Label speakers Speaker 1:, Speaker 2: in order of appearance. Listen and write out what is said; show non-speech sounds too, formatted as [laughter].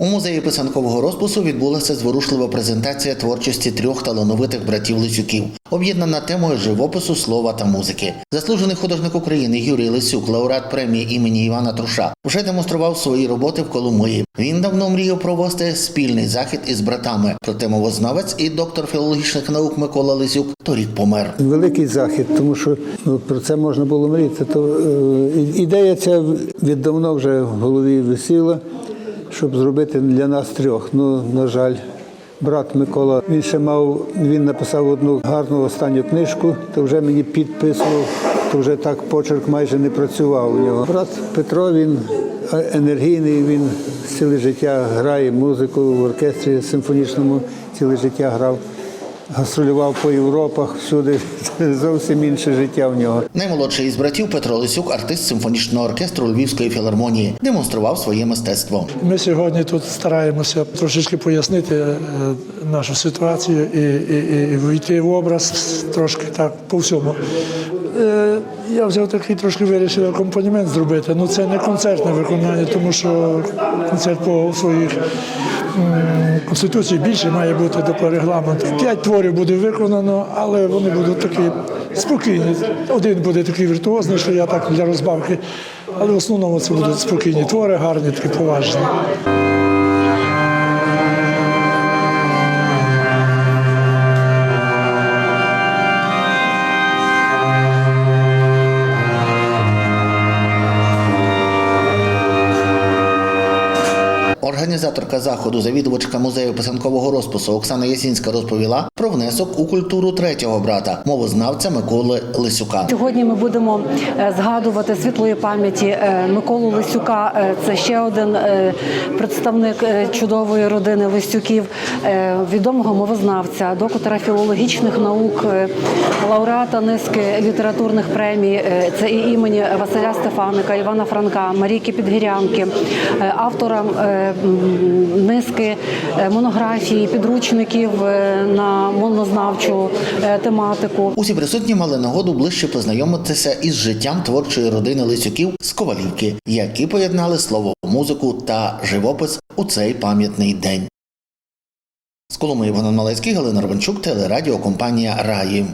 Speaker 1: У музеї писанкового розпису відбулася зворушлива презентація творчості трьох талановитих братів Лисюків, об'єднана темою живопису, слова та музики. Заслужений художник України Юрій Лисюк, лауреат премії імені Івана Труша, вже демонстрував свої роботи в Коломиї. Він давно мріяв провести спільний захід із братами. Проте мовознавець і доктор філологічних наук Микола Лисюк торік помер.
Speaker 2: Великий захід, тому що ну, про це можна було мріяти. То е, ідея ця віддавно вже в голові висіла, щоб зробити для нас трьох. Ну, на жаль, брат Микола він ще мав, він написав одну гарну останню книжку, то вже мені підписував, то вже так почерк майже не працював у нього. Брат Петро він е, енергійний, він ціле життя грає музику в оркестрі симфонічному, ціле життя грав гастролював по Європах, всюди [laughs] зовсім інше життя в нього.
Speaker 1: Наймолодший із братів Петро Лисюк, артист симфонічного оркестру Львівської філармонії, демонстрував своє мистецтво.
Speaker 3: Ми сьогодні тут стараємося трошечки пояснити е, нашу ситуацію і, і, і війти в образ трошки так по всьому. Е, Я взяв такий трошки вирішив акомпанімент зробити. Ну це не концертне виконання, тому що концерт по своїх конституції більше має бути до регламенту. П'ять творів буде виконано, але вони будуть такі спокійні. Один буде такий віртуозний, що я так для розбавки. Але в основному це будуть спокійні твори, гарні, такі поважні.
Speaker 1: Організаторка заходу, завідувачка музею писанкового розпису Оксана Ясінська розповіла про внесок у культуру третього брата, мовознавця Миколи Лисюка.
Speaker 4: Сьогодні ми будемо е, згадувати світлої пам'яті е, Миколу Лисюка. Е, Це ще один представник чудової родини Лисюків, відомого мовознавця, доктора філологічних наук, лауреата низки літературних премій. Це і імені Василя Стефаника, Івана Франка, Марійки Підгірянки, автора низки монографій, підручників е, на мовнознавчу е, тематику.
Speaker 1: Усі присутні мали нагоду ближче познайомитися із життям творчої родини Лисюків з Ковалівки, які поєднали слово, музику та живопис у цей пам'ятний день. З Коломи Іван Малецький, Галина Рванчук, телерадіокомпанія Раї.